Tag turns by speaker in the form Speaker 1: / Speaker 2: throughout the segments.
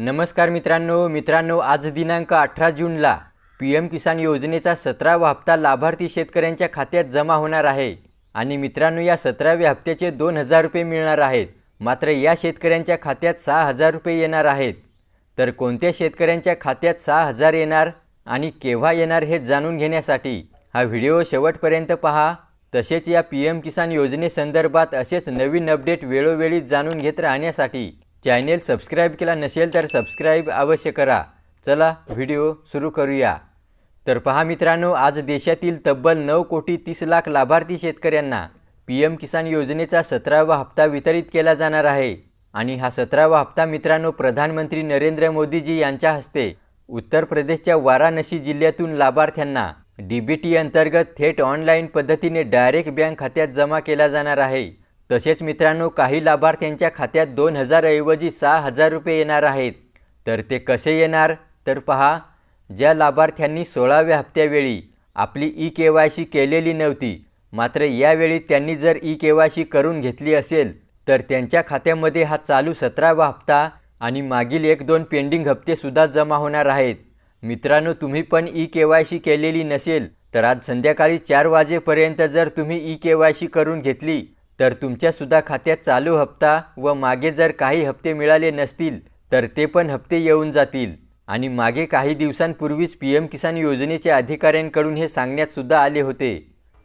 Speaker 1: नमस्कार मित्रांनो मित्रांनो आज दिनांक अठरा जूनला पी एम किसान योजनेचा सतरावा हप्ता लाभार्थी शेतकऱ्यांच्या खात्यात जमा होणार आहे. आणि मित्रांनो या सतराव्या हप्त्याचे दोन हजार रुपये मिळणार आहेत. मात्र या शेतकऱ्यांच्या खात्यात सहा हजार रुपये येणार आहेत. तर कोणत्या शेतकऱ्यांच्या खात्यात सहा हजार येणार आणि केव्हा येणार हे जाणून घेण्यासाठी हा व्हिडिओ शेवटपर्यंत पहा. तसेच या पी एम किसान योजनेसंदर्भात असेच नवीन अपडेट वेळोवेळी जाणून घेत राहण्यासाठी चॅनेल सबस्क्राईब केला नसेल तर सबस्क्राईब अवश्य करा. चला व्हिडिओ सुरू करूया. तर पहा मित्रांनो आज देशातील तब्बल नऊ कोटी तीस लाख लाभार्थी शेतकऱ्यांना पी एम किसान योजनेचा सतरावा हप्ता वितरित केला जाणार आहे. आणि हा सतरावा हप्ता मित्रांनो प्रधानमंत्री नरेंद्र मोदीजी यांच्या हस्ते उत्तर प्रदेशच्या वाराणसी जिल्ह्यातून लाभार्थ्यांना डी बी टी अंतर्गत थेट ऑनलाईन पद्धतीने डायरेक्ट बँक खात्यात जमा केला जाणार आहे. तसेच मित्रांनो काही लाभार्थ्यांच्या खात्यात दोन हजारऐवजी सहा हजार रुपये येणार आहेत. तर ते कसे येणार? तर पहा ज्या लाभार्थ्यांनी सोळाव्या हप्त्यावेळी आपली ई के वाय सी केलेली नव्हती मात्र यावेळी त्यांनी जर ई के वाय सी करून घेतली असेल तर त्यांच्या खात्यामध्ये हा चालू सतरावा हप्ता आणि मागील एक दोन पेंडिंग हप्तेसुद्धा जमा होणार आहेत. मित्रांनो तुम्ही पण ई के वाय सी केलेली नसेल तर आज संध्याकाळी चार वाजेपर्यंत जर तुम्ही ई के वाय सी करून घेतली तर तुमच्यासुद्धा खात्यात चालू हप्ता व मागे जर काही हप्ते मिळाले नसतील तर ते पण हप्ते येऊन जातील. आणि मागे काही दिवसांपूर्वीच पी एम किसान योजनेच्या अधिकाऱ्यांकडून हे सांगण्यात सुद्धा आले होते.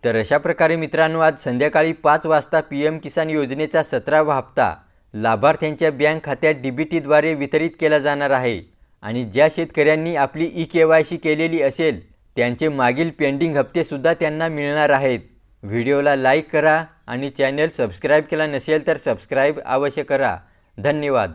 Speaker 1: तर अशा प्रकारे मित्रांनो आज संध्याकाळी पाच वाजता पी एम किसान योजनेचा सतरावा हप्ता लाभार्थ्यांच्या बँक खात्यात डी बी टीद्वारे वितरित केला जाणार आहे. आणि ज्या शेतकऱ्यांनी आपली ई के वाय सी केलेली असेल त्यांचे मागील पेंडिंग हप्तेसुद्धा त्यांना मिळणार आहेत. व्हिडिओला लाईक करा आणि चॅनल सबस्क्राईब केला नसेल तर सबस्क्राईब अवश्य करा. धन्यवाद.